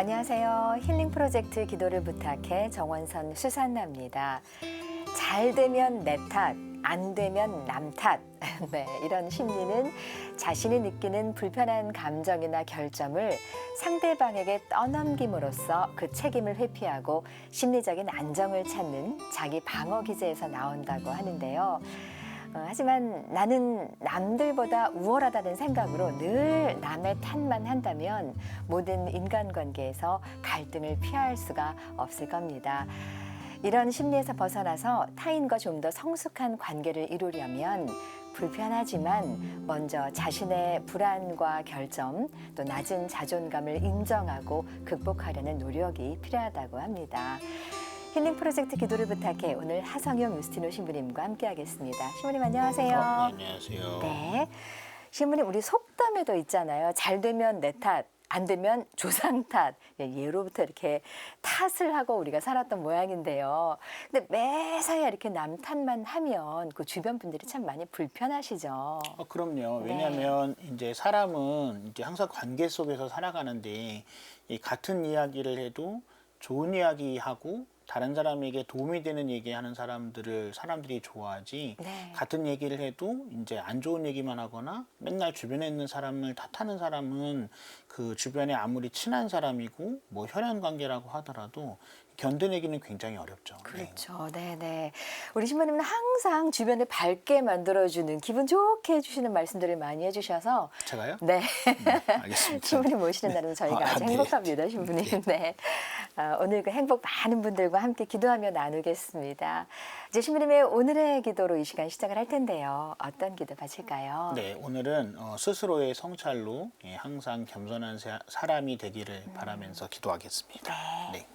안녕하세요. 힐링 프로젝트 기도를 부탁해 정원선 수산나입니다. 잘 되면 내 탓, 안 되면 남 탓. 네, 이런 심리는 자신이 느끼는 불편한 감정이나 결점을 상대방에게 떠넘김으로써 그 책임을 회피하고 심리적인 안정을 찾는 자기 방어 기제에서 나온다고 하는데요. 어, 하지만 나는 남들보다 우월하다는 생각으로 늘 남의 탓만 한다면 모든 인간관계에서 갈등을 피할 수가 없을 겁니다. 이런 심리에서 벗어나서 타인과 좀 더 성숙한 관계를 이루려면 불편하지만 먼저 자신의 불안과 결점 또 낮은 자존감을 인정하고 극복하려는 노력이 필요하다고 합니다. 힐링 프로젝트 기도를 부탁해 오늘 하성영 유스티노 신부님과 함께하겠습니다. 신부님 안녕하세요. 어, 네, 안녕하세요. 네. 신부님 우리 속담에도 있잖아요. 잘 되면 내 탓, 안 되면 조상 탓. 예, 예로부터 이렇게 탓을 하고 우리가 살았던 모양인데요. 근데 매사에 이렇게 남 탓만 하면 그 주변 분들이 참 많이 불편하시죠. 어, 그럼요. 네. 왜냐하면 이제 사람은 이제 항상 관계 속에서 살아가는데 이 같은 이야기를 해도 좋은 이야기하고 다른 사람에게 도움이 되는 얘기하는 사람들을 사람들이 좋아하지 네. 같은 얘기를 해도 이제 안 좋은 얘기만 하거나 맨날 주변에 있는 사람을 탓하는 사람은 그 주변에 아무리 친한 사람이고 뭐 혈연 관계라고 하더라도 견뎌내기는 굉장히 어렵죠. 네. 그렇죠. 네, 네. 우리 신부님은 항상 주변을 밝게 만들어주는 기분 좋게 해주시는 말씀들을 많이 해주셔서 제가요? 네. 네, 알겠습니다. 신부님 모시는 날은 저희가 아, 아주 네. 행복합니다, 신부님. 네. 아, 오늘 그 행복 많은 분들과 함께 기도하며 나누겠습니다. 이제 신부님의 오늘의 기도로 이 시간 시작을 할 텐데요. 어떤 기도 바칠까요? 네, 오늘은 어, 스스로의 성찰로 예, 항상 겸손한 사- 사람이 되기를 바라면서 기도하겠습니다. 네.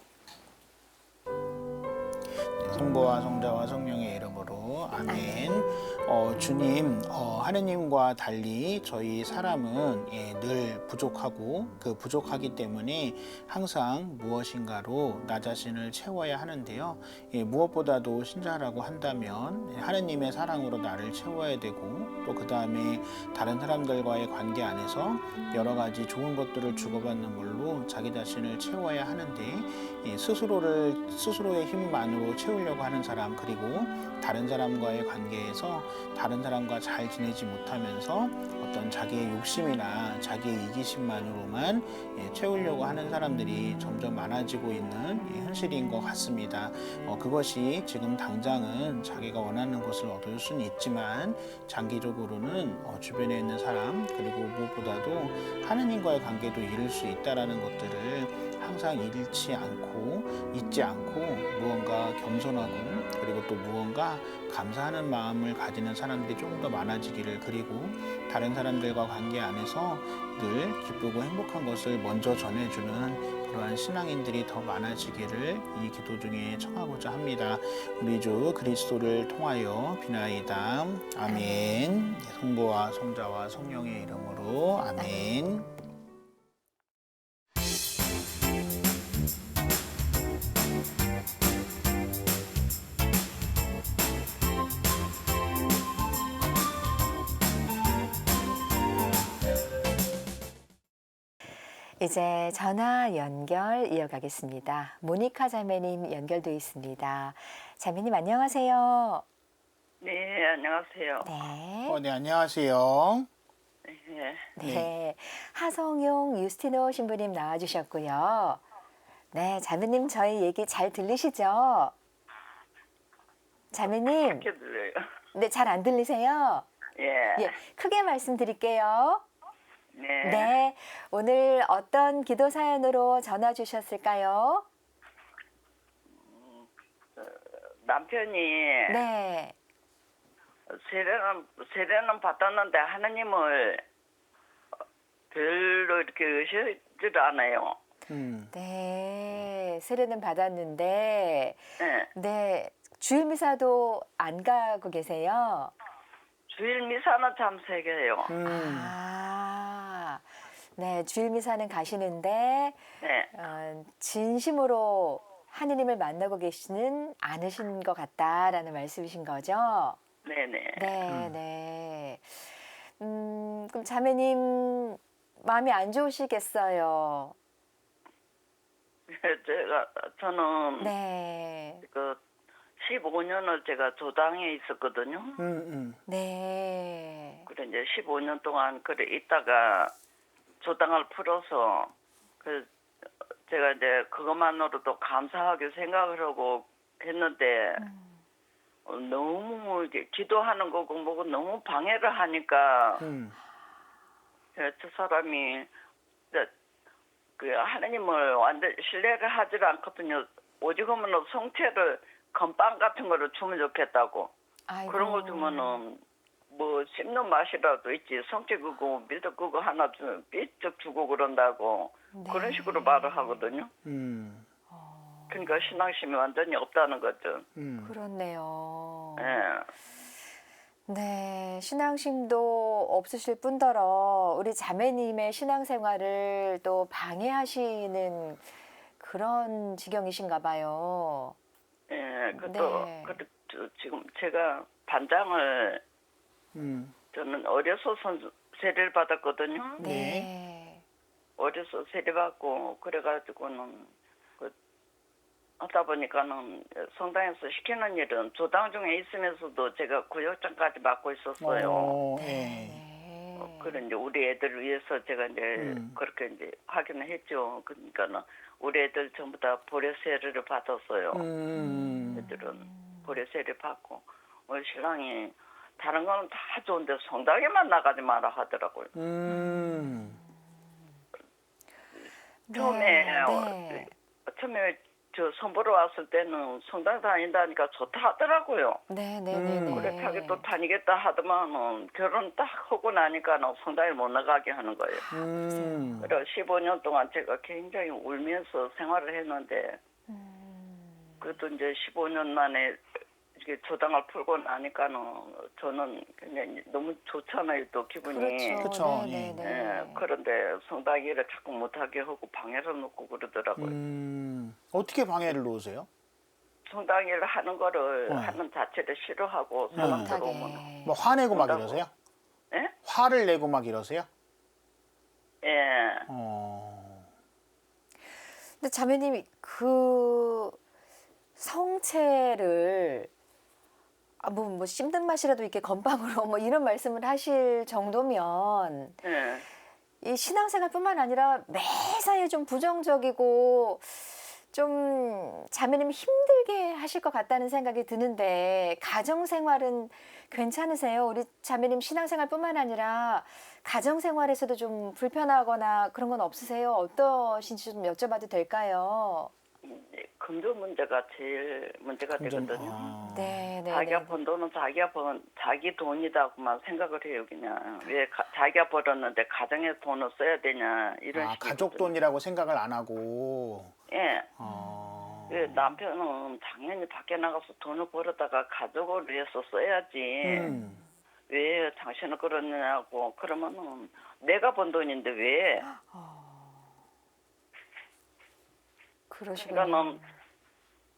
성부와 성자와 성령의 이름으로 아멘. 어, 주님, 어, 하느님과 달리 저희 사람은 예, 늘 부족하고 그 부족하기 때문에 항상 무엇인가로 나 자신을 채워야 하는데요. 예, 무엇보다도 신자라고 한다면 예, 하느님의 사랑으로 나를 채워야 되고 또 그 다음에 다른 사람들과의 관계 안에서 여러 가지 좋은 것들을 주고받는 걸로 자기 자신을 채워야 하는데 예, 스스로를 스스로의 힘만으로 채 우려고 하는 사람 그리고 다른 사람과의 관계에서 다른 사람과 잘 지내지 못하면서 어떤 자기의 욕심이나 자기의 이기심만으로만 예, 채우려고 하는 사람들이 점점 많아지고 있는 예, 현실인 것 같습니다. 어, 그것이 지금 당장은 자기가 원하는 것을 얻을 수는 있지만 장기적으로는 어, 주변에 있는 사람 그리고 무엇보다도 하느님과의 관계도 잃을 수 있다라는 것들을 항상 잃지 않고 잊지 않고 무언가 겸손하고 그리고 또 무언가 감사하는 마음을 가지는 사람들이 조금 더 많아지기를 그리고 다른 사람들과 관계 안에서 늘 기쁘고 행복한 것을 먼저 전해주는 그러한 신앙인들이 더 많아지기를 이 기도 중에 청하고자 합니다. 우리 주 그리스도를 통하여 비나이다. 아멘. 성부와 성자와 성령의 이름으로 아멘. 이제 전화 연결 이어가겠습니다. 모니카 자매님 연결돼 있습니다. 자매님 안녕하세요. 네, 안녕하세요. 네. 어, 네 안녕하세요. 네, 네. 하성용 유스티노 신부님 나와주셨고요. 네, 자매님 저희 얘기 잘 들리시죠? 자매님, 이렇게 들려요. 네, 잘 안 들리세요? 예, 예, 크게 말씀드릴게요. 네, 네, 오늘 어떤 기도 사연으로 전화 주셨을까요? 남편이 네, 세례는 세례는 받았는데 하나님을 별로 이렇게 의식질 않아요. 음. 네, 세례는 받았는데, 네, 네, 주일 미사도 안 가고 계세요. 주일 미사는 참석해요. 음. 아, 네, 주일 미사는 가시는데 네, 어, 진심으로 하느님을 만나고 계시는 않으신 것 같다라는 말씀이신 거죠? 네, 네. 네, 네. 음, 그럼 자매님 마음이 안 좋으시겠어요. 제가 저는 네. 그 15년을 제가 조당에 있었거든요. 음, 음. 네. 그래 이제 15년 동안 그래 있다가 조당을 풀어서 그 제가 이제 그것만으로도 감사하게 생각을 하고 했는데 어, 너무 이게 기도하는 거고 뭐고 너무 방해를 하니까 음. 예, 저 사람이 그 하나님을 완전 신뢰를 하질 않거든요. 오직하면 성체를 건빵 같은 거를 주면 좋겠다고. 아이고. 그런 거 주면은 뭐 씹는 맛이라도 있지. 성체 그거 밀도 그거 하나 주면 삐쩍 주고 그런다고 네. 그런 식으로 말을 하거든요. 음. 그러니까 신앙심이 완전히 없다는 거죠. 음. 그렇네요. 예. 네, 신앙심도 없으실 뿐더러 우리 자매님의 신앙생활을 또 방해하시는 그런 지경이신가 봐요. 예. 그것도 네. 그것도 지금 제가 반장을 음. 저는 어려서 선 세례를 받았거든요. 네. 어려서 세례받고 그래가지고는 그 하다 보니까는 성당에서 시키는 일은 조당 중에 있으면서도 제가 구역장까지 맡고 있었어요. 어, 예. 네. 어, 그런 이제 우리 애들을 위해서 제가 이제 음. 그렇게 이제 하기는 했죠. 그러니까는 우리 애들 전부 다 보례 세례를 받았어요. 음. 애들은 보례 세례 받고 우리 신랑이 다른 거는 다 좋은데 성당에만 나가지 마라 하더라고요. 음. 처음에 어, 네. 처음에 저 선보러 왔을 때는 성당 다닌다니까 좋다 하더라고요. 네, 네, 음. 네, 네. 그래 자기 또 다니겠다 하더만은 결혼 딱 하고 나니까는 성당에 못 나가게 하는 거예요. 음. 그래 15년 동안 제가 굉장히 울면서 생활을 했는데 음. 그것도 이제 15년 만에 이렇게 조당을 풀고 나니까는 저는 그냥 너무 좋잖아요 또 기분이. 그렇죠. 그쵸, 네, 네, 예, 네. 그런데 성당 일을 자꾸 못하게 하고 방해를 놓고 그러더라고요. 음. 어떻게 방해를 놓으세요? 성당 일을 하는 거를 어. 하는 자체를 싫어하고 사람 음. 들어오면 못하게. 뭐 화내고 막. 이러세요? 예? 화를 내고 막 이러세요? 예. 어. 근데 자매님이 그 성체를 아, 뭐, 뭐 씹는 맛이라도 이렇게 건빵으로 뭐 이런 말씀을 하실 정도면 예. 이 신앙생활뿐만 아니라 매사에 좀 부정적이고 좀 자매님 힘들게 하실 것 같다는 생각이 드는데 가정생활은 괜찮으세요? 우리 자매님 신앙생활뿐만 아니라 가정생활에서도 좀 불편하거나 그런 건 없으세요? 어떠신지 좀 여쭤봐도 될까요? 금전 문제가 제일 문제가 금전- 되거든요. 아. 네, 네, 자기가 네. 번 돈은 자기가 번 자기 돈이다고만 생각을 해요 그냥 왜 가- 자기가 벌었는데 가정에 돈을 써야 되냐 이런 아, 식이거든요. 가족 돈이라고 생각을 안 하고. 예. 어. 그 남편은 당연히 밖에 나가서 돈을 벌었다가 가족을 위해서 써야지 음. 왜 당신은 그러냐고 그러면은 내가 번 돈인데 왜 그러시군요. 그러니까는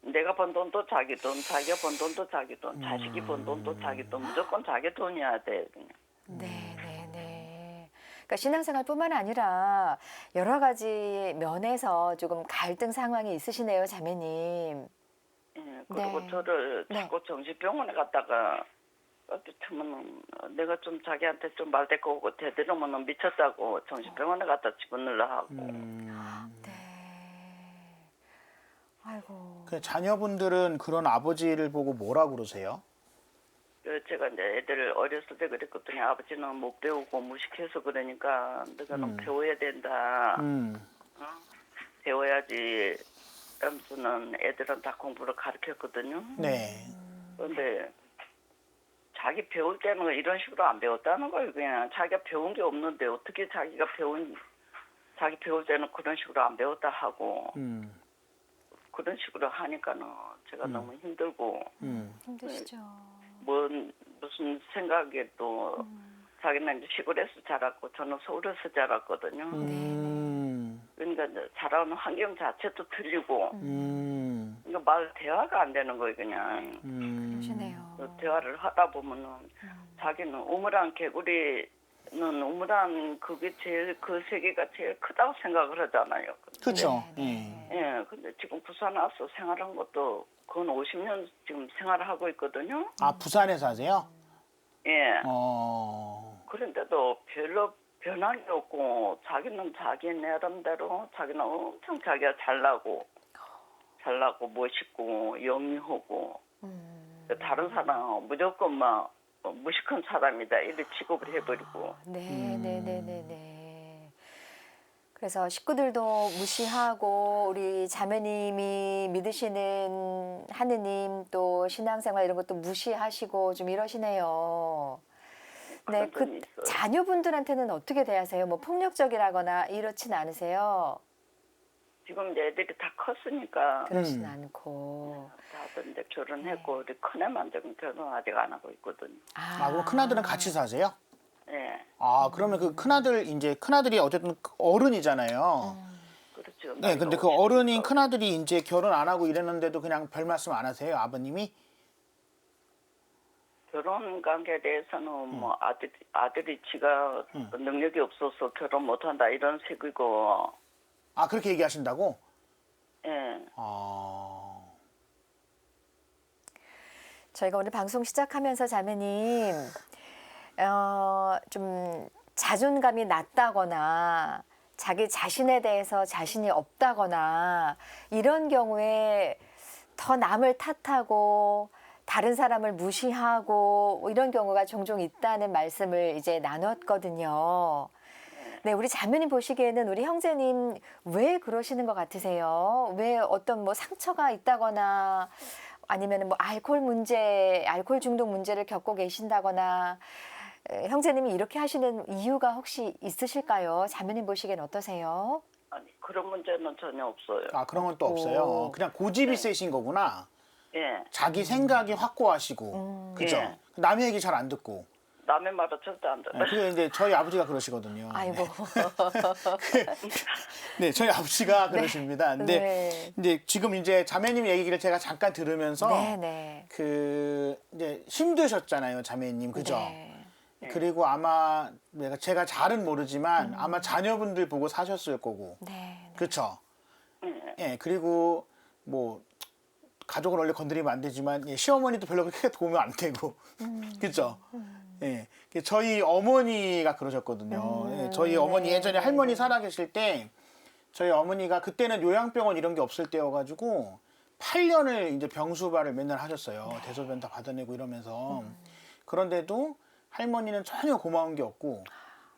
내가 번 돈도 자기 돈 자기가 번 돈도 자기 돈 자식이 번 돈도 자기 돈 무조건 자기 돈이어야 돼 그냥 네, 네, 네. 그러니까 신앙생활뿐만 아니라 여러 가지 면에서 조금 갈등 상황이 있으시네요, 자매님. 예, 그리고 네. 저를 네. 자꾸 정신병원에 갔다가 어떻게면 내가 좀 자기한테 좀 말대꾸 오고 대들으면 미쳤다고 정신병원에 갖다 집어넣으려 하고 음. 네. 아이고. 그 자녀분들은 그런 아버지를 보고 뭐라 그러세요? 그 제가 이제 애들 어렸을 때 그랬거든요 아버지는 못 배우고 무식해서 그러니까 너는 음. 배워야 된다 음. 어? 배워야지 하면서는 애들은 다 공부를 가르쳤거든요 네. 그런데 자기 배울 때는 이런 식으로 안 배웠다는 거예요. 그냥 자기가 배운 게 없는데 어떻게 자기가 배운 자기 배울 때는 그런 식으로 안 배웠다 하고 음. 그런 식으로 하니까는 제가 음. 너무 힘들고 음. 힘드시죠. 뭔 무슨 생각에 또 자기는 이제 시골에서 자랐고 저는 서울에서 자랐거든요. 음. 그러니까 이제 자라는 환경 자체도 틀리고 음. 그러니까 말 대화가 안 되는 거예요 그냥. 음. 그러시네요. 그 대화를 하다 보면은 자기는 우물안 개구리 는 우물안 그게 제일 그 세계가 제일 크다고 생각을 하잖아요. 그렇죠. 네, 네. 예, 근데 지금 부산 와서 생활한 것도 건 50년 지금 생활을 하고 있거든요. 아 부산에 사세요? 예. 어. 그런데도 별로 변함이 없고 자기는 자기 나름대로 자기는 엄청 자기가 잘나고 잘나고 멋있고 영리하고 음. 다른 사람은 무조건 막 무식한 사람이다 이렇게 취급을 해버리고 네, 음. 네, 네, 네, 네. 그래서 식구들도 무시하고 우리 자매님이 믿으시는 하느님 또 신앙생활 이런 것도 무시하시고 좀 이러시네요. 네, 그 있어요. 자녀분들한테는 어떻게 대하세요? 뭐 폭력적이라거나 이렇진 않으세요? 지금 이제 애들이 다 컸으니까 그러진 음. 않고. 다들 이제 결혼했고 우리 큰애만 지금 결혼 아직 안 하고 있거든요. 아 그럼 큰 아들은 같이 사세요? 예, 아 그러면 그 큰 아들 이제 큰 아들이 어쨌든 어른이잖아요. 그렇죠. 네, 근데 그 어른인 큰 아들이 이제 결혼 안 하고 이랬는데도 그냥 별 말씀 안 하세요, 아버님이? 결혼 관계에 대해서는 음. 뭐 아들 아들이 지가 능력이 없어서 결혼 못 한다 이런 식이고 아 그렇게 얘기하신다고? 예. 아. 저희가 오늘 방송 시작하면서 자매님 어, 좀 자존감이 낮다거나 자기 자신에 대해서 자신이 없다거나 이런 경우에 더 남을 탓하고 다른 사람을 무시하고 뭐 이런 경우가 종종 있다는 말씀을 이제 나눴거든요. 네, 우리 자매님 보시기에는 우리 형제님 왜 그러시는 것 같으세요? 왜 어떤 뭐 상처가 있다거나 아니면 뭐 알코올 문제, 알코올 중독 문제를 겪고 계신다거나 에, 형제님이 이렇게 하시는 이유가 혹시 있으실까요? 자매님 보시기엔 어떠세요? 아니 그런 문제는 전혀 없어요. 아 그런 건또 오. 없어요. 그냥 고집이 세신 거구나. 예. 자기 생각이 확고하시고, 음. 그죠? 예. 남의 얘기 잘 안 듣고. 남의 말은 절대 안 들어요. 네, 그게 이제 저희 아버지가 그러시거든요. 아이고. 네, 저희 아버지가 그러십니다. 근데 네. 이제 지금 이제 자매님 얘기를 제가 잠깐 들으면서 네, 네. 그 이제 힘드셨잖아요, 자매님, 그죠? 네. 그리고 아마 내가 제가 잘은 모르지만 아마 자녀분들 보고 사셨을 거고, 네. 네. 그렇죠? 예. 예, 그리고 뭐 가족을 원래 건드리면 안 되지만 예, 시어머니도 별로 그렇게 도우면 안 되고, 그렇죠? 예, 그 저희 어머니가 그러셨거든요. 음, 예, 저희 어머니 네. 예전에 할머니 살아계실 때 저희 어머니가 그때는 요양병원 이런 게 없을 때여가지고 8년을 이제 병수발을 맨날 하셨어요. 네. 대소변 다 받아내고 이러면서 음. 그런데도 할머니는 전혀 고마운 게 없고.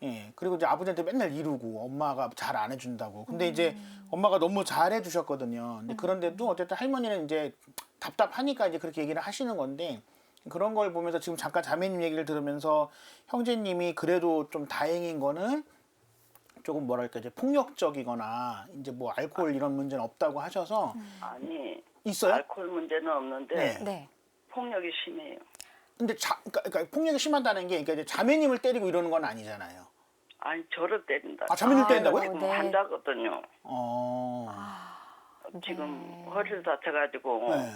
예, 그리고 이제 아버지한테 맨날 이루고 엄마가 잘 안 해준다고. 근데 이제 음. 엄마가 너무 잘 해주셨거든요. 근데 그런데도 어쨌든 할머니는 이제 답답하니까 이제 그렇게 얘기를 하시는 건데 그런 걸 보면서 지금 잠깐 자매님 얘기를 들으면서 형제님이 그래도 좀 다행인 거는 조금 뭐랄까 이제 폭력적이거나 이제 뭐 알코올 이런 문제는 없다고 하셔서 아니 있어요? 알코올 문제는 없는데 네. 네. 폭력이 심해요. 근데 자, 그러니까, 그러니까 폭력이 심하다는 게 그러니까 이제 자매님을 때리고 이러는 건 아니잖아요. 아니 저를 때린다. 아, 자매님 때린다고요? 지금 네. 환자거든요. 어. 지금 네. 허리를 다쳐가지고 네.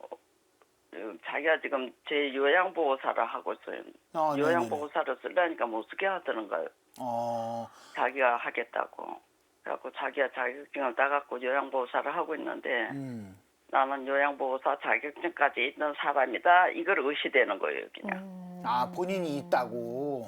어, 자기가 지금 제 요양보호사를 하고 있어요. 아, 네네네. 요양보호사를 쓰려니까 못 쓰게 하더는 거예요. 어. 자기가 하겠다고. 그래갖고 자기가 자격증을 따갖고 요양보호사를 하고 있는데 음. 나는 요양보호사 자격증까지 있는 사람이다. 이걸 의시되는 거예요, 그냥. 음. 아 본인이 있다고.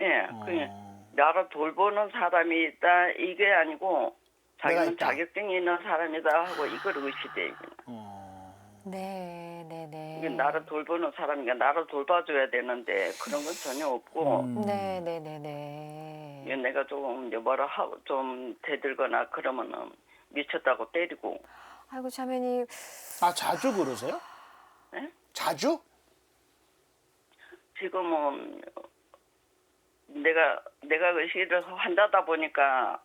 예, 어. 그냥 나를 돌보는 사람이 있다. 이게 아니고 내가 자기는 있다. 자격증이 있는 사람이다 하고 이걸 의시돼. 그냥. 어. 네, 네, 네. 이게 나를 돌보는 사람이니까 나를 돌봐줘야 되는데 그런 건 전혀 없고 음. 네, 네, 네, 네. 이게 내가 조금 이제 뭐라 하고 좀 대들거나 그러면은 미쳤다고 때리고 아이고 자매님 아 자주 그러세요? 네? 자주? 지금은 내가 내가 의식을 환자다 보니까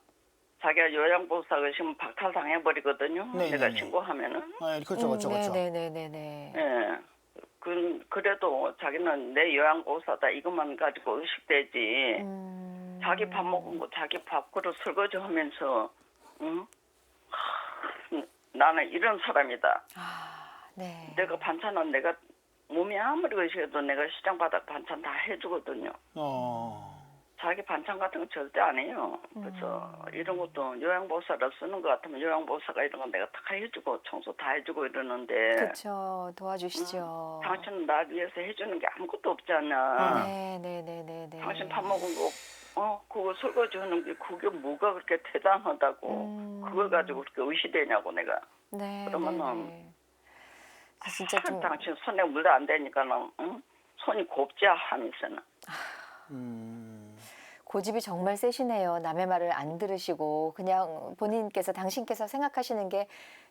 자기가 요양보호사 의심 박탈 당해 버리거든요. 네, 내가 네, 네. 신고하면은. 네, 그렇죠, 그렇죠, 음, 그렇죠. 네, 네, 네, 네. 예. 그, 그래도 자기는 내 요양보호사다 이것만 가지고 의식되지. 음. 자기 밥 먹은 거 자기 밥그릇 설거지 하면서, 응? 하, 나는 이런 사람이다. 아, 네. 내가 반찬은 내가 몸이 아무리 의식해도 내가 시장 바닥 반찬 다 해주거든요. 어. 자기 반찬 같은 거 절대 안 해요. 그래서 이런 것도 요양보호사를 쓰는 것 같으면 요양보호사가 이런 거 내가 다 해주고 청소 다 해주고 이러는데 그렇죠. 도와주시죠. 당신은 날 위해서 해주는 게 아무것도 없잖아. 네, 네, 네, 네, 네. 당신 밥 먹은 거, 어, 그거 설거지 하는 게 그게 뭐가 그렇게 대단하다고. 음. 그걸 가지고 그렇게 의시되냐고 내가. 네, 그러면은 네, 네. 아, 진짜 좀 당신 손에 물도 안 대니까는, 응? 손이 곱지 하면서는. 음, 고집이 정말 세시네요. 남의 말을 안 들으시고 그냥 본인께서 당신께서 생각하시는 게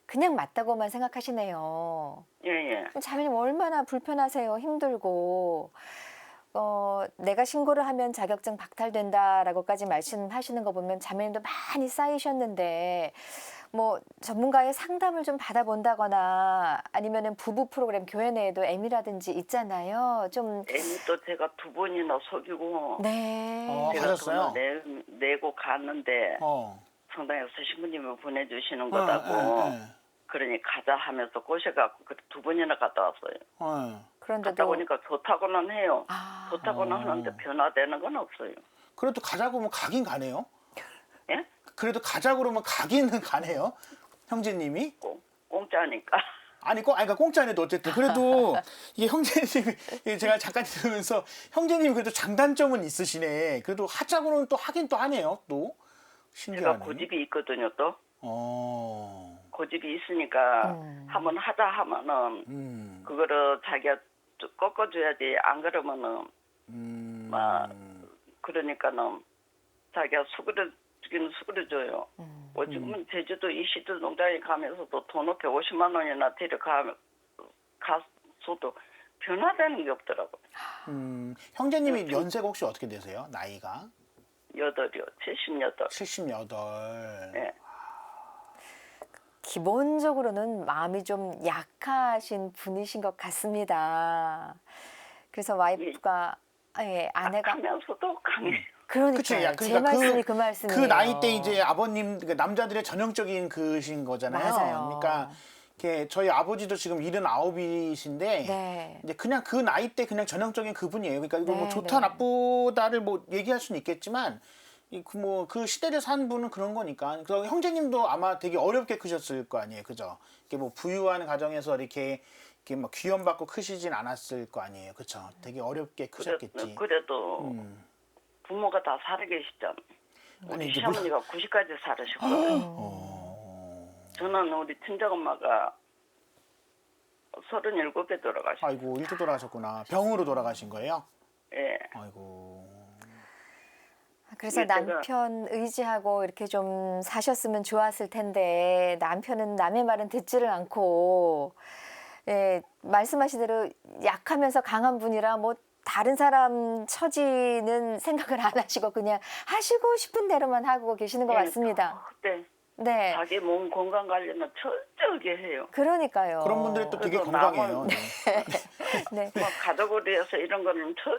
그냥 맞다고만 생각하시네요. 예, 예. 자매님 얼마나 불편하세요. 힘들고. 어, 내가 신고를 하면 자격증 박탈된다라고까지 말씀하시는 거 보면 자매님도 많이 쌓이셨는데 뭐 전문가의 상담을 좀 받아본다거나 아니면은 부부 프로그램 교회 내에도 M이라든지 있잖아요. 좀 애미도 제가 두 번이나 속이고 네. 어, 제가 하셨어요? 돈을 내, 내고 갔는데 어. 성당에서 신부님이 보내주시는 어, 거다고 예, 예, 그러니 가자 하면서 꼬셔갖고 그두 번이나 갔다 왔어요. 예. 갔다 그런데도 보니까 좋다고는 해요. 아, 좋다고는 어. 하는데 변화되는 건 없어요. 그래도 가자고 하면 가긴 가네요. 예? 그래도 가자고 그러면 가기는 가네요. 형제님이 공- 공짜니까. 아니 꼭 아니 그러니까 공짜네도 어쨌든 그래도 이게 형제님이 이게 제가 잠깐 들으면서 형제님 그래도 장단점은 있으시네. 그래도 하자고는 또 하긴 또 하네요. 또 제가 신기하네. 고집이 있거든요. 또 어. 고집이 있으니까 음. 한번 하자 하면은 음. 그거를 자기가 좀 꺾어줘야지. 안 그러면은 음. 아. 그러니까는 자기가 수그려 주기는 수그려줘요. 음. 뭐 지금은 제주도 이시도 농장에 가면서도 돈을 150만 원이나 데려가 가서도 변화되는 게 없더라고요. 음. 형제님이 연세가 혹시 어떻게 되세요? 나이가? 여덟이요, 78. 78. 네. 기본적으로는 마음이 좀 약하신 분이신 것 같습니다. 그래서 와이프가 예, 아내가 하면서도 강해. 그러니까 그치, 야, 제 그러니까 말씀이 그, 그, 말씀이에요. 그 나이 때 이제 아버님 그 남자들의 전형적인 그신 거잖아요. 맞아요. 그러니까 이렇게 저희 아버지도 지금 79이신데 네. 이제 그냥 그 나이 때 그냥 전형적인 그분이에요. 그러니까 이거 뭐 네, 좋다 네. 나쁘다를 뭐 얘기할 수는 있겠지만 그 뭐 그 시대를 산 분은 그런 거니까. 그래서 형제님도 아마 되게 어렵게 크셨을 거 아니에요, 그죠? 이게 뭐 부유한 가정에서 이렇게 이렇게 막 귀염받고 크시진 않았을 거 아니에요, 그렇죠? 되게 어렵게 크셨겠지. 그래 도 음. 부모가 다 살아계시잖아. 아니, 우리 이제 물- 시어머니가 90까지 살으셨고 어. 저는 우리 친정 엄마가 37에 돌아가셨어요. 아이고 일찍 돌아가셨구나. 병으로 돌아가신 거예요? 예. 아이고. 그래서 제가- 남편 의지하고 이렇게 좀 사셨으면 좋았을 텐데 남편은 남의 말은 듣지를 않고 예, 말씀하신 대로 약하면서 강한 분이라 뭐 다른 사람 처지는 생각을 안 하시고 그냥 하시고 싶은 대로만 하고 계시는 것 예, 같습니다. 그때 네. 자기 몸 건강 관리는 철저하게 해요. 그러니까요. 그런 분들이 또 되게 그래서 건강해요. 네. 네. 뭐 가족을 위해서 이런 거는 저,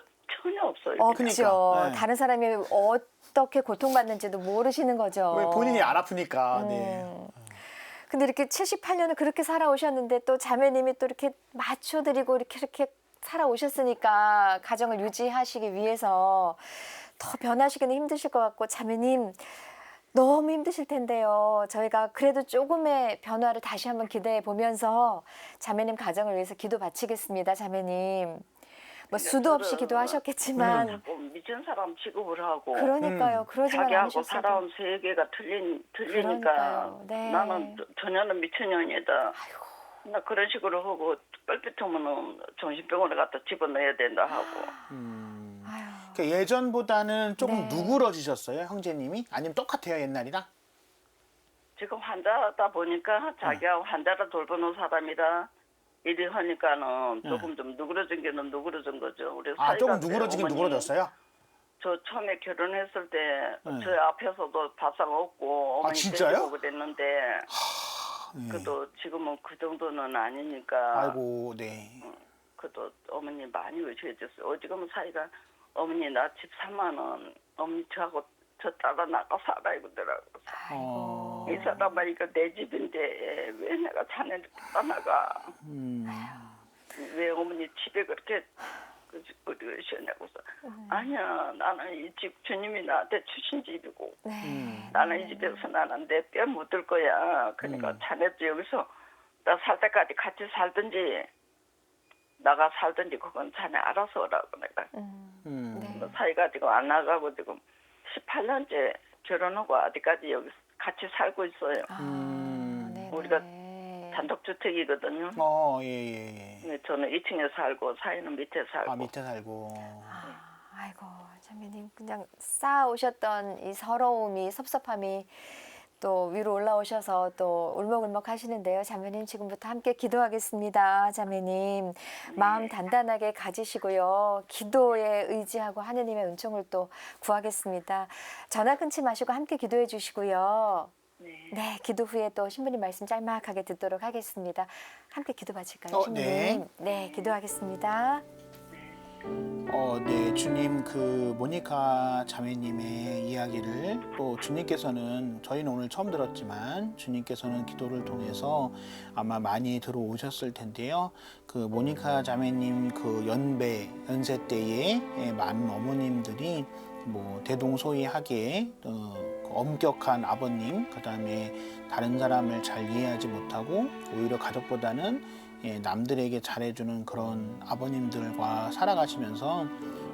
전혀 없어요. 어, 그냥. 그렇죠. 네. 다른 사람이 어떻게 고통받는지도 모르시는 거죠. 왜 본인이 안 아프니까. 네. 음. 근데 이렇게 78년을 그렇게 살아오셨는데 또 자매님이 또 이렇게 맞춰드리고 이렇게 이렇게 살아오셨으니까 가정을 유지하시기 위해서 더 변하시기는 힘드실 것 같고 자매님 너무 힘드실 텐데요. 저희가 그래도 조금의 변화를 다시 한번 기대해 보면서 자매님 가정을 위해서 기도 바치겠습니다. 자매님. 뭐 수도 없이 기도하셨겠지만 자꾸 미친 사람 취급을 하고 그러니까요. 그러지만 자기하고 않으셨어도 살아온 세계가 틀린 틀리니까 그러니까요. 네. 나는 전혀는 미친년이다. 나 그런 식으로 하고 뻘짓하면은 정신병원에 갖다 집어넣어야 된다 하고 음. 아유. 그러니까 예전보다는 조금 네. 누그러지셨어요, 형제님이? 아니면 똑같아요, 옛날이랑? 지금 환자다 보니까 네. 자기가 환자를 돌보는 사람이라 일이 하니까는 조금 좀 누그러진 게는 누그러진 거죠. 우리 네. 아, 조금 사이가 누그러지긴 어머니 누그러졌어요? 저 처음에 결혼했을 때 네. 저희 앞에서도 바싹 없고 어머니 아, 진짜요? 데리고 그랬는데 네. 그래도 지금은 그 정도는 아니니까 아이고, 네. 그래도 어머니 많이 의지해줬어요. 어지금 사이가 어머니 나 집 3만 원 어머니 저하고 저 따라 나가 살아 이러더라고. 어. 이 사람아 이거 내 집인데 왜 내가 자네 를 떠나가 음. 왜 어머니 집에 그렇게 그 우리 시원하고서 아니야 나는 이 집 주님이 나한테 주신 집이고 네. 음. 나는 이 집에서 나는 내 뼈 묻을 거야. 그러니까 음. 자네도 여기서 나 살 때까지 같이 살든지 나가 살든지 그건 자네 알아서 오라고 내가 음. 음. 네. 뭐 사이 가지고 안 나가고 지금 18년째 결혼하고 어디까지 여기 같이 살고 있어요. 아, 음. 네네. 우리가 단독주택이거든요. 어, 예, 예, 예. 네, 저는 2층에 살고 사이는 밑에 살고. 아, 밑에 살고. 아, 아이고 자매님 그냥 쌓아 오셨던 이 서러움이 섭섭함이 또 위로 올라오셔서 또 울먹울먹 하시는데요. 자매님 지금부터 함께 기도하겠습니다. 자매님 마음 단단하게 가지시고요. 기도에 의지하고 하느님의 은총을 또 구하겠습니다. 전화 끊지 마시고 함께 기도해 주시고요. 네. 네, 기도 후에 또 신부님 말씀 짤막하게 듣도록 하겠습니다. 함께 기도 바칠까요, 어, 신부님? 네. 네, 기도하겠습니다. 어, 네, 주님 그 모니카 자매님의 이야기를 또 주님께서는 저희는 오늘 처음 들었지만 주님께서는 기도를 통해서 아마 많이 들어오셨을 텐데요. 그 모니카 자매님 그 연배 연세 때에 예, 많은 어머님들이 뭐 대동소이하게 어, 그 엄격한 아버님 그 다음에 다른 사람을 잘 이해하지 못하고 오히려 가족보다는 예, 남들에게 잘해주는 그런 아버님들과 살아가시면서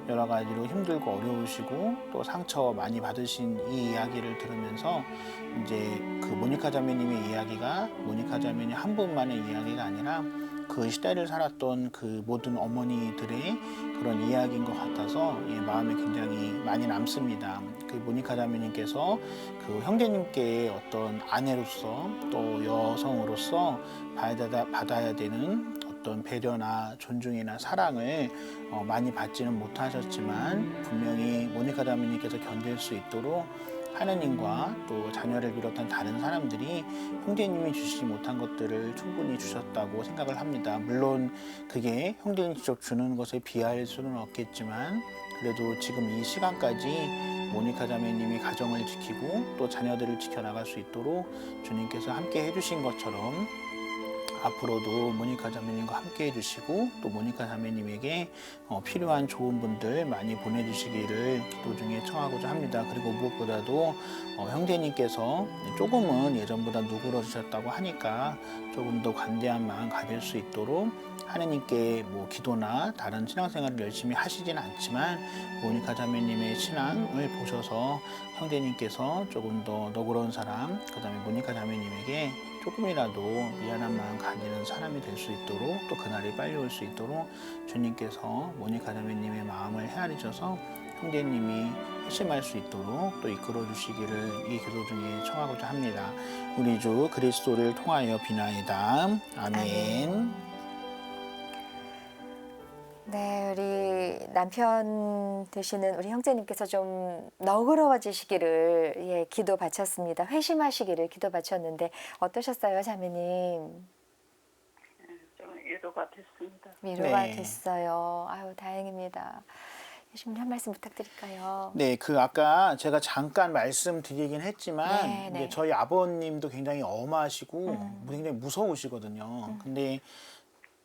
여러 가지로 힘들고 어려우시고 또 상처 많이 받으신 이 이야기를 들으면서 이제 그 모니카 자매님의 이야기가 모니카 자매님 한 분만의 이야기가 아니라 그 시대를 살았던 그 모든 어머니들의 그런 이야기인 것 같아서 예, 마음에 굉장히 많이 남습니다. 그 모니카 자매님께서 그 형제님께 어떤 아내로서 또 여성으로서 받아야, 받아야 되는 어떤 배려나 존중이나 사랑을 어, 많이 받지는 못하셨지만 분명히 모니카 자매님께서 견딜 수 있도록 하느님과 또 자녀를 비롯한 다른 사람들이 형제님이 주시지 못한 것들을 충분히 주셨다고 생각을 합니다. 물론 그게 형제님 직접 주는 것에 비할 수는 없겠지만 그래도 지금 이 시간까지 모니카 자매님이 가정을 지키고 또 자녀들을 지켜나갈 수 있도록 주님께서 함께 해주신 것처럼 앞으로도 모니카 자매님과 함께 해주시고 또 모니카 자매님에게 어, 필요한 좋은 분들 많이 보내주시기를 기도 중에 청하고자 합니다. 그리고 무엇보다도 어, 형제님께서 조금은 예전보다 누그러지셨다고 하니까 조금 더 관대한 마음 가질 수 있도록 하느님께 뭐 기도나 다른 신앙생활을 열심히 하시진 않지만 모니카 자매님의 신앙을 보셔서 형제님께서 조금 더 너그러운 사람, 그 다음에 모니카 자매님에게 조금이라도 미안한 마음 가지는 사람이 될 수 있도록 또 그날이 빨리 올 수 있도록 주님께서 모니카 자매님의 마음을 헤아리셔서 형제님이 회심할 수 있도록 또 이끌어 주시기를 이 기도 중에 청하고자 합니다. 우리 주 그리스도를 통하여 비나이다. 아멘. 아멘. 네, 우리 남편 되시는 우리 형제님께서 좀 너그러워지시기를 예, 기도 바쳤습니다. 회심하시기를 기도 바쳤는데 어떠셨어요, 자매님? 좀 위로가 됐습니다. 위로가 네. 됐어요. 아유, 다행입니다. 예수님 한 말씀 부탁드릴까요? 네, 그 아까 제가 잠깐 말씀드리긴 했지만 네, 이제 네. 저희 아버님도 굉장히 엄하시고 음. 굉장히 무서우시거든요. 근데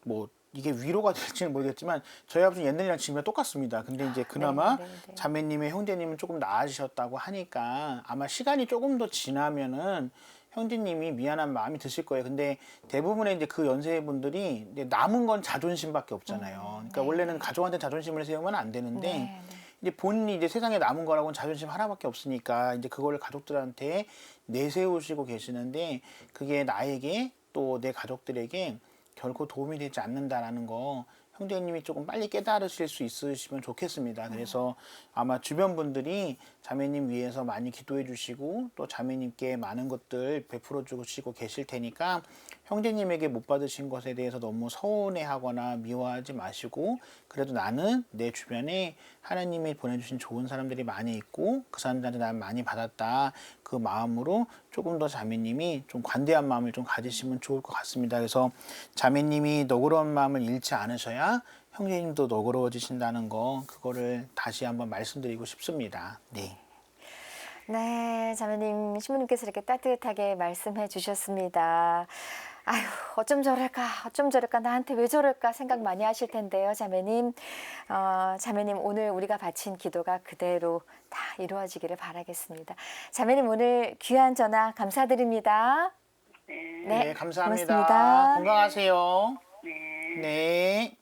뭐 이게 위로가 될지는 모르겠지만 저희 아버지 옛날이랑 지금이랑 똑같습니다. 근데 이제 그나마 네, 네, 네. 자매님의 형제님은 조금 나아지셨다고 하니까 아마 시간이 조금 더 지나면은 형제님이 미안한 마음이 드실 거예요. 근데 대부분의 이제 그 연세 분들이 이제 남은 건 자존심밖에 없잖아요. 그러니까 네. 원래는 가족한테 자존심을 세우면 안 되는데 네, 네. 이제 본인이 이제 세상에 남은 거라고는 자존심 하나밖에 없으니까 이제 그거를 가족들한테 내세우시고 계시는데 그게 나에게 또 내 가족들에게 결코 도움이 되지 않는다라는 거 형제님이 조금 빨리 깨달으실 수 있으시면 좋겠습니다. 그래서 아마 주변 분들이 자매님 위해서 많이 기도해 주시고 또 자매님께 많은 것들 베풀어 주시고 계실 테니까 형제님에게 못 받으신 것에 대해서 너무 서운해하거나 미워하지 마시고 그래도 나는 내 주변에 하나님이 보내주신 좋은 사람들이 많이 있고 그 사람들한테 난 많이 받았다 그 마음으로 조금 더 자매님이 좀 관대한 마음을 좀 가지시면 좋을 것 같습니다. 그래서 자매님이 너그러운 마음을 잃지 않으셔야 형제님도 너그러워지신다는 거 그거를 다시 한번 말씀드리고 싶습니다. 네. 네, 자매님 신부님께서 이렇게 따뜻하게 말씀해 주셨습니다. 아휴, 어쩜 저럴까, 어쩜 저럴까, 나한테 왜 저럴까 생각 많이 하실 텐데요, 자매님. 어, 자매님, 오늘 우리가 바친 기도가 그대로 다 이루어지기를 바라겠습니다. 자매님, 오늘 귀한 전화 감사드립니다. 네. 네, 네, 감사합니다. 고맙습니다. 건강하세요. 네. 네.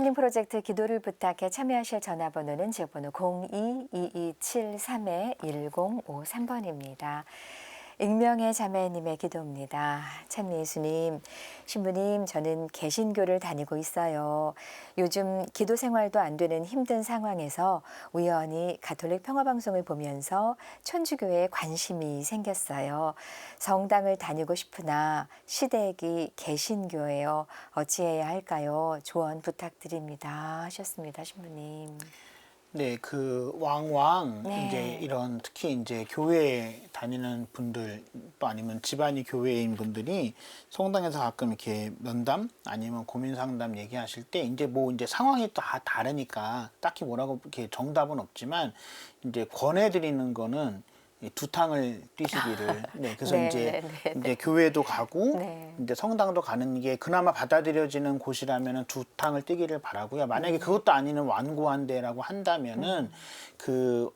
힐링 프로젝트 기도를 부탁해 참여하실 전화번호는 지역번호 02-2273-1053번입니다. 익명의 자매님의 기도입니다. 참 예수님, 신부님, 저는 개신교를 다니고 있어요. 요즘 기도 생활도 안 되는 힘든 상황에서 우연히 가톨릭 평화방송을 보면서 천주교에 관심이 생겼어요. 성당을 다니고 싶으나 시댁이 개신교예요. 어찌해야 할까요? 조언 부탁드립니다. 하셨습니다, 신부님. 네, 그 왕왕 네. 이제 이런 특히 이제 교회 다니는 분들 또 아니면 집안이 교회인 분들이 성당에서 가끔 이렇게 면담 아니면 고민 상담 얘기하실 때 이제 뭐 이제 상황이 다 다르니까 딱히 뭐라고 이렇게 정답은 없지만 이제 권해드리는 거는 이 두탕을 뛰시기를 네 그래서 네, 이제 네, 네, 이제 교회도 가고 네. 이제 성당도 가는 게 그나마 받아들여지는 곳이라면은 두 탕을 뛰기를 바라고요. 만약에 음. 그것도 아니는 완고한 데라고 한다면은 그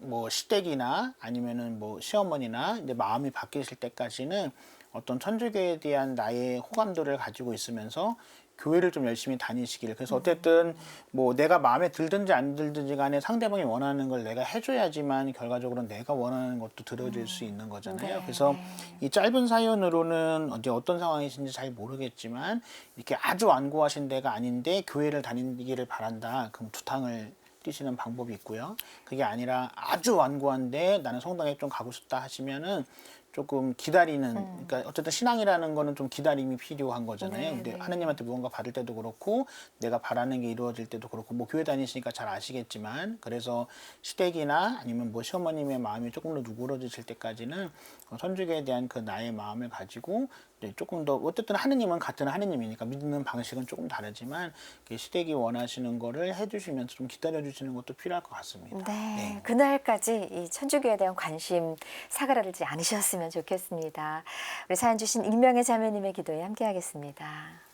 뭐 시댁이나 아니면은 뭐 시어머니나 이제 마음이 바뀌실 때까지는 어떤 천주교에 대한 나의 호감도를 가지고 있으면서 교회를 좀 열심히 다니시길. 그래서 어쨌든 뭐 내가 마음에 들든지 안 들든지 간에 상대방이 원하는 걸 내가 해줘야지만 결과적으로 내가 원하는 것도 들어줄 수 있는 거잖아요. 네, 그래서 네. 이 짧은 사연으로는 이제 어떤 상황이신지 잘 모르겠지만 이렇게 아주 완고하신 데가 아닌데 교회를 다니기를 바란다. 그럼 두탕을 뛰시는 방법이 있고요. 그게 아니라 아주 완고한데 나는 성당에 좀 가고 싶다 하시면은 조금 기다리는 그러니까 어쨌든 신앙이라는 거는 좀 기다림이 필요한 거잖아요. 네, 근데 네. 하느님한테 무언가 받을 때도 그렇고 내가 바라는 게 이루어질 때도 그렇고 뭐 교회 다니시니까 잘 아시겠지만 그래서 시댁이나 아니면 뭐 시어머님의 마음이 조금 더 누그러지실 때까지는 어, 선주교에 대한 그 나의 마음을 가지고 조금 더 어쨌든 하느님은 같은 하느님이니까 믿는 방식은 조금 다르지만 그 시댁이 원하시는 거를 해주시면서 좀 기다려주시는 것도 필요할 것 같습니다. 네, 그날까지 이 천주교에 대한 관심 사그라들지 않으셨으면 좋겠습니다. 우리 사연 주신 익명의 자매님의 기도에 함께하겠습니다.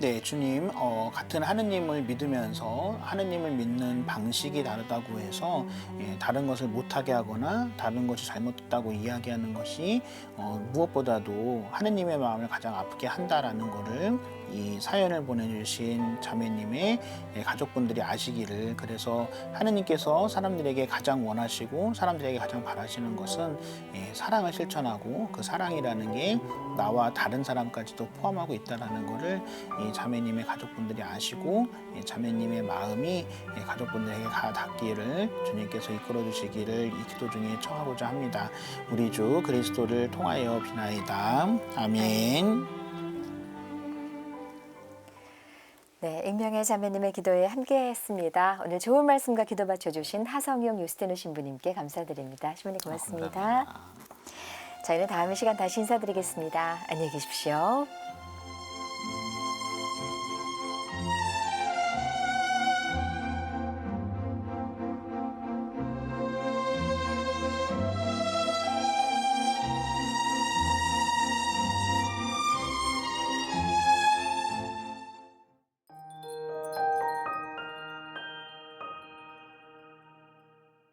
네, 주님, 어, 같은 하느님을 믿으면서 하느님을 믿는 방식이 다르다고 해서 예, 다른 것을 못하게 하거나 다른 것이 잘못됐다고 이야기하는 것이 어, 무엇보다도 하느님의 마음을 가장 아프게 한다라는 것을 이 사연을 보내주신 자매님의 예, 가족분들이 아시기를 그래서 하느님께서 사람들에게 가장 원하시고 사람들에게 가장 바라시는 것은 예, 사랑을 실천하고 그 사랑이라는 게 나와 다른 사람까지도 포함하고 있다라는 것을 이 자매님의 가족분들이 아시고 이 자매님의 마음이 이 가족분들에게 가 닿기를 주님께서 이끌어 주시기를 이 기도 중에 청하고자 합니다. 우리 주 그리스도를 통하여 비나이다. 아멘. 네, 익명의 자매님의 기도에 함께했습니다. 오늘 좋은 말씀과 기도 받쳐주신 하성용 유스티누 신부님께 감사드립니다. 신부님 고맙습니다. 감사합니다. 저희는 다음 시간 다시 인사드리겠습니다. 안녕히 계십시오.